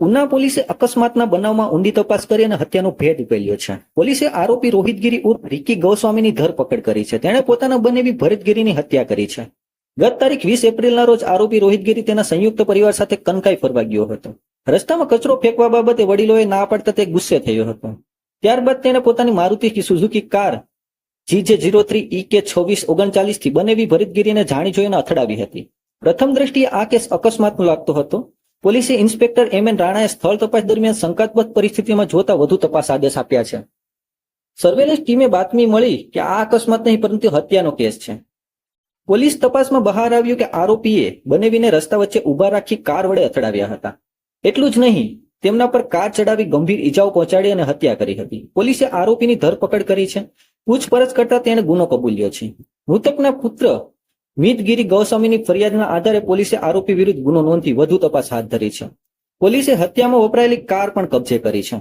ઉના પોલીસે અકસ્માતના બનાવમાં ઊંડી તપાસ કરી અને હત્યાનો ભેદ ઉકેલ્યો છે. પોલીસે આરોપી રોહિતગીરી ઉર્ફ રિકી ગૌસ્વામીની ધરપકડ કરી છે. તેણે પોતાના બનેવી ભરતગીરીની હત્યા કરી છે. ગત તારીખ વીસ એપ્રિલના રોજ આરોપી રોહિતગીરી તેના સંયુક્ત પરિવાર સાથે કનકાઈ ફરવા ગયો હતો. રસ્તામાં કચરો ફેંકવા બાબતે વડીલોએ ના પાડતા તે ગુસ્સે થયો હતો. ત્યારબાદ તેણે પોતાની Maruti Suzuki car GJ zero three E K છવ્વીસ ઓગણચાલીસથી બનેવી ભરતગીરીને જાણી જોઈને અથડાવી હતી. પ્રથમ દ્રષ્ટિએ આ કેસ અકસ્માતનો લાગતો હતો. પોલીસે ઇન્સ્પેક્ટર એમ એન રાણાએ સ્થળ તપાસ દરમિયાન શંકાસ્પદ પરિસ્થિતિમાં જોતા વધુ તપાસ આદેશ આપ્યા છે. સર્વેલન્સ ટીમે બાતમી મળી કે આ અકસ્માત નહીં, પરંતુ હત્યાનો કેસ છે. પોલીસ તપાસમાં બહાર આવ્યું કે આરોપીએ બનેવીને રસ્તા વચ્ચે ઊભા રાખી કાર વડે અથડાવ્યા હતા. એટલું જ નહીં, તેમના પર કાર ચડાવી ગંભીર ઈજાઓ પહોંચાડી અને હત્યા કરી હતી. પોલીસે આરોપીની ધરપકડ કરી છે. પૂછપરછ કરતા તેણે ગુનો કબૂલ્યો છે. મૃતકના પુત્ર મિતગીરી ગૌસ્વામીની ફરિયાદના આધારે પોલીસે આરોપી વિરુદ્ધ ગુનો નોંધી વધુ તપાસ હાથ ધરી છે. પોલીસે હત્યામાં વપરાયેલી કાર પણ કબજે કરી છે.